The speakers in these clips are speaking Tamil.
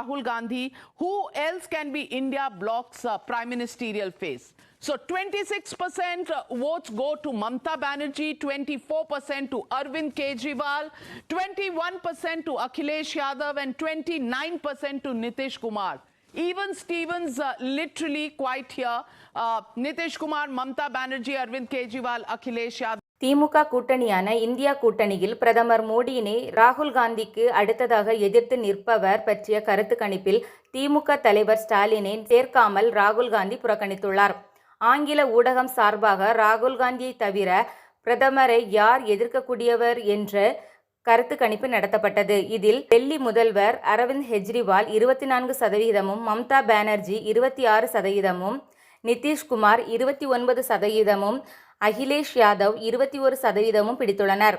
Rahul Gandhi. Who else can be India bloc's uh, prime ministerial face? So 26% votes go to Mamta Banerjee, 24% to Arvind Kejriwal, 21% to Akhilesh Yadav, and 29% to Nitish Kumar. Even Stevens uh, literally quite here. Uh, Nitish Kumar, Mamta Banerjee, Arvind Kejriwal, Akhilesh Yadav. DMK கூட்டணியான India கூட்டணியில் பிரதமர் மோடியினை ராகுல் காந்திக்கு அடுத்ததாக எதிர்த்து நிற்பவர் பற்றிய கருத்து கணிப்பில் திமுக தலைவர் ஸ்டாலினை சேர்க்காமல் ராகுல் காந்தி புறக்கணித்துள்ளார். ஆங்கில ஊடகம் சார்பாக ராகுல் காந்தியை தவிர பிரதமரை யார் எதிர்க்கக்கூடியவர் என்ற கருத்து கணிப்பு நடத்தப்பட்டது. இதில் டெல்லி முதல்வர் அரவிந்த் கெஜ்ரிவால் இருபத்தி நான்கு சதவீதமும் மம்தா பானர்ஜி இருபத்தி ஆறு சதவீதமும் நிதிஷ்குமார் இருபத்தி ஒன்பது சதவீதமும் அகிலேஷ் யாதவ் இருபத்தி ஒரு சதவீதமும் பிடித்துள்ளனர்.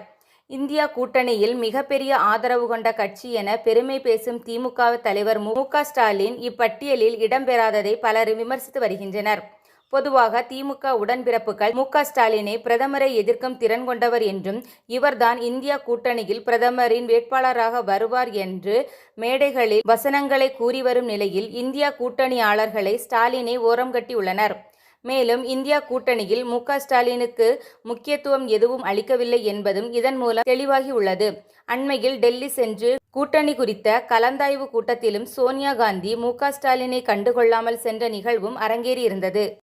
இந்தியா கூட்டணியில் மிகப்பெரிய ஆதரவு கொண்ட கட்சி என பெருமை பேசும் திமுக தலைவர் மு. க. ஸ்டாலின் இப்பட்டியலில் இடம்பெறாததை பலர் விமர்சித்து வருகின்றனர். பொதுவாக திமுக உடன்பிறப்புகள் மு. க. ஸ்டாலினை பிரதமரை எதிர்க்கும் திறன் கொண்டவர் என்றும் இவர்தான் இந்தியா கூட்டணியில் பிரதமரின் வேட்பாளராக வருவார் என்று மேடைகளில் வசனங்களை கூறி வரும் நிலையில் இந்தியா கூட்டணியாளர்களை ஸ்டாலினை ஓரம் கட்டியுள்ளனர் மேலும் இந்தியா கூட்டணியில் மு ஸ்டாலினுக்கு முக்கியத்துவம் எதுவும் அளிக்கவில்லை என்பதும் இதன் மூலம் தெளிவாகியுள்ளது. அண்மையில் டெல்லி சென்று கூட்டணி குறித்த கலந்தாய்வு கூட்டத்திலும் சோனியா காந்தி மு ஸ்டாலினை கண்டுகொள்ளாமல் சென்ற நிகழ்வும் அரங்கேறியிருந்தது.